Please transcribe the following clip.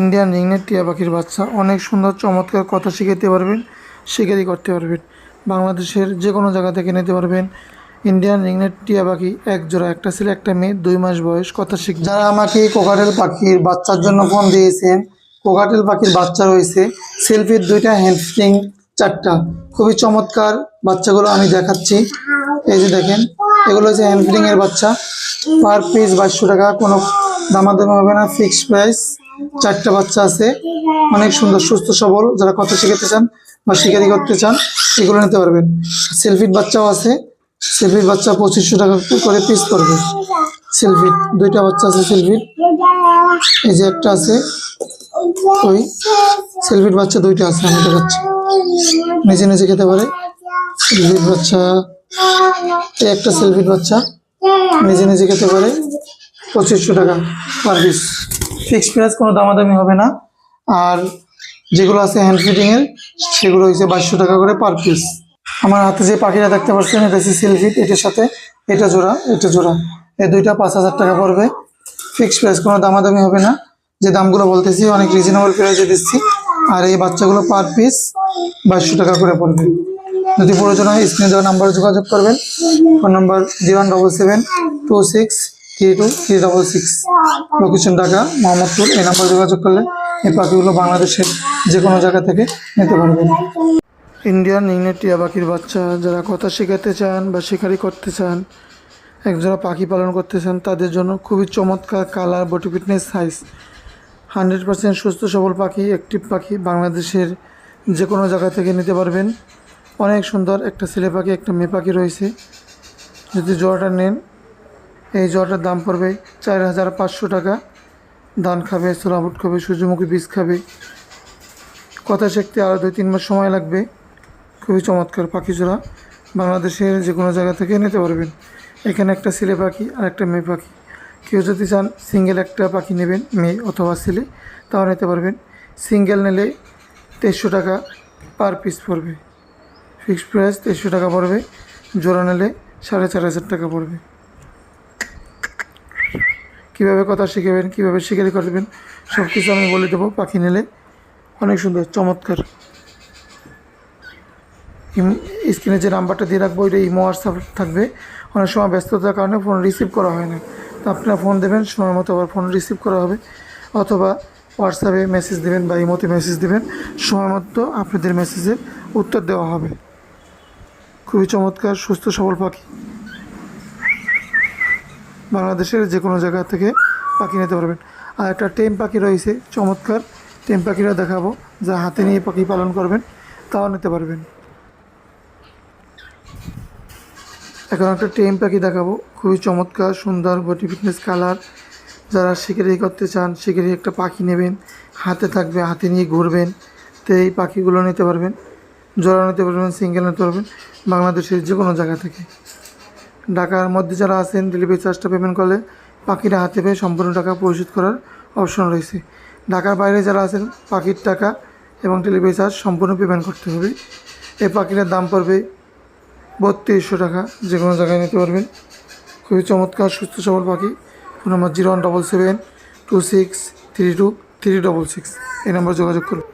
Indian রিংনেট টিয়া পাখির বাচ্চা। অনেক সুন্দর, চমৎকার কথা শিখাতে পারবেন, শিকারি করতে পারবেন। বাংলাদেশের যে কোনো জায়গা থেকে নিতে পারবেন। ইন্ডিয়ান রিংনেট টিয়া পাখি, এক জোড়া, একটা ছেলে, একটা মেয়ে, দুই মাস বয়স, কথা শিখ যারা আমাকে কোকাটেল পাখির বাচ্চার জন্য ফোন দিয়েছেন কোকাটেল পাখির বাচ্চা রয়েছে সেলফির দুইটা হ্যান্ডস্প্রিং চারটা। খুবই চমৎকার বাচ্চাগুলো আমি দেখাচ্ছি। এই যে দেখেন, এগুলো হচ্ছে হ্যান্ডস্প্রিং এর বাচ্চা। পার পিস বাইশশো টাকা, কোনো দামাদামি হবে না ফিক্সড প্রাইস চারটা বাচ্চা আছে। অনেক সুন্দর, সুস্থ, সবল। যারা কথা শিখাতে চান বা শিকারি করতে চান, এগুলো নিতে পারবেন। সেলফিট বাচ্চাও আছে। সেলফিট বাচ্চা পঁচিশশো টাকা করে পিস করবে সেলফিট, দুইটা বাচ্চা আছে সেলফিট। এই যে একটা আছে। ওই সেলফিট বাচ্চা দুইটা আছে, আমি দেখাচ্ছি। নিজে নিজে খেতে পারে। সেলফিট বাচ্চা একটা সেলফিট বাচ্চা, নিজে নিজে খেতে পারে। পঁচিশশো টাকা পার পিস ফিক্সড প্রাইস কোনো দামাদামি হবে না। আর যেগুলো আছে হ্যান্ড ফিটিংয়ের সেগুলো হয়েছে বাইশশো টাকা করে পার পিস আমার হাতে যে পাখিটা দেখতে পাচ্ছেন, এটা হচ্ছে সেলফিট এটার সাথে এটা জোড়া এটা জোড়া। এই দুইটা পাঁচ হাজার টাকা পড়বে। ফিক্সড প্রাইস কোনো দামাদামি হবে না। যে দামগুলো বলতেছি, অনেক রিজনেবল প্রাইসে দিচ্ছি। আর এই বাচ্চাগুলো পার পিস বাইশশো টাকা করে পড়বে। যদি প্রয়োজন হয় স্ক্রিনে দেওয়া নাম্বারে যোগাযোগ করবেন। Phone number zero double seven two six three location Dhaka, Mohammadpur. এই নাম্বারে যোগাযোগ করলে এই পাখিগুলো বাংলাদেশের যে কোনো জায়গা থেকে নিতে পারবেন। ইন্ডিয়ান ইংনেট টিয়া পাখির বাচ্চা, যারা কথা শেখাতে চান বা শিকারি করতে চান একজোড়া পাখি পালন করতে চান, তাদের জন্য খুবই চমৎকার colour body fitness size. Hundred percent সুস্থ সবল পাখি অ্যাক্টিভ পাখি বাংলাদেশের যে কোনো জায়গা থেকে নিতে পারবেন। অনেক সুন্দর একটা ছেলে পাখি, একটা মেয়ে পাখি রয়েছে। যদি জোড়াটা নেন এই জোড়াটার দাম পড়বে চার হাজার পাঁচশো টাকা। ধান খাবে, সোলাবুট খাবে, সূর্যমুখী বীজ খাবে। কথা শিখতে আরও দুই, তিন মাস সময় লাগবে। খুবই চমৎকার পাখি জোড়া। বাংলাদেশের যে কোনো জায়গা থেকে নিতে পারবেন। এখানে একটা ছেলে পাখি আর একটা মেয়ে পাখি। কেউ যদি চান সিঙ্গেল একটা পাখি নেবেন, মেয়ে অথবা ছেলে, তাও নিতে পারবেন। সিঙ্গেল নিলে তেইশশো টাকা পার পিস পড়বে। ফিক্সড প্রাইস তেইশশো টাকা পড়বে। জোড়া নিলে সাড়ে চার হাজার টাকা পড়বে। কীভাবে কথা শিখাবেন, কীভাবে শিকারি করবেন সব কিছু আমি বলে দেবো পাখি নিলে। অনেক সুন্দর, চমৎকার। স্ক্রিনে যে নাম্বারটা দিয়ে রাখব, ওইটা ইমো, হোয়াটসঅ্যাপ থাকবে। অনেক সময় ব্যস্ততার কারণে ফোন রিসিভ করা হয় না। তো আপনারা ফোন দেবেন, সময় মতো আবার ফোন রিসিভ করা হবে। অথবা হোয়াটসঅ্যাপে মেসেজ দেবেন বা ইমোতে মেসেজ দেবেন, সময় মতো আপনাদের মেসেজের উত্তর দেওয়া হবে। খুবই চমৎকার, সুস্থ, সবল পাখি। বাংলাদেশের যে কোনো জায়গা থেকে পাখি নিতে পারবেন। আর একটা টেম পাখি রয়েছে, চমৎকার। টেম পাখিরা দেখাবো, যা হাতে নিয়ে পাখি পালন করবেন, তাও নিতে পারবেন। এখন একটা টেম পাখি দেখাবো, খুবই চমৎকার, সুন্দর বডি ফিটনেস কালার। যারা শিকারি করতে চান, শিকারি একটা পাখি নেবেন, হাতে থাকবে, হাতে নিয়ে ঘুরবেন, তো এই পাখিগুলো নিতে পারবেন জোড়া নিতে পারবেন, সিঙ্গেল নিতে পারবেন, বাংলাদেশের যে কোনো জায়গা থেকে। ঢাকার মধ্যে যারা আছেন ডেলিভারি চার্জটা পেমেন্ট করলে পাখিটা হাতে পেয়ে সম্পূর্ণ টাকা পরিশোধ করার অপশন রয়েছে। ঢাকার বাইরে যারা আছেন, পাখির টাকা এবং ডেলিভারি চার্জ সম্পূর্ণ পেমেন্ট করতে হবে। এই পাখিটার দাম পড়বে বত্রিশশো টাকা, যে কোনো জায়গায় নিতে পারবেন। খুবই চমৎকার, সুস্থ সবল পাখি। Phone number zero one double seven two six three two three double six. এই নাম্বার যোগাযোগ করুন।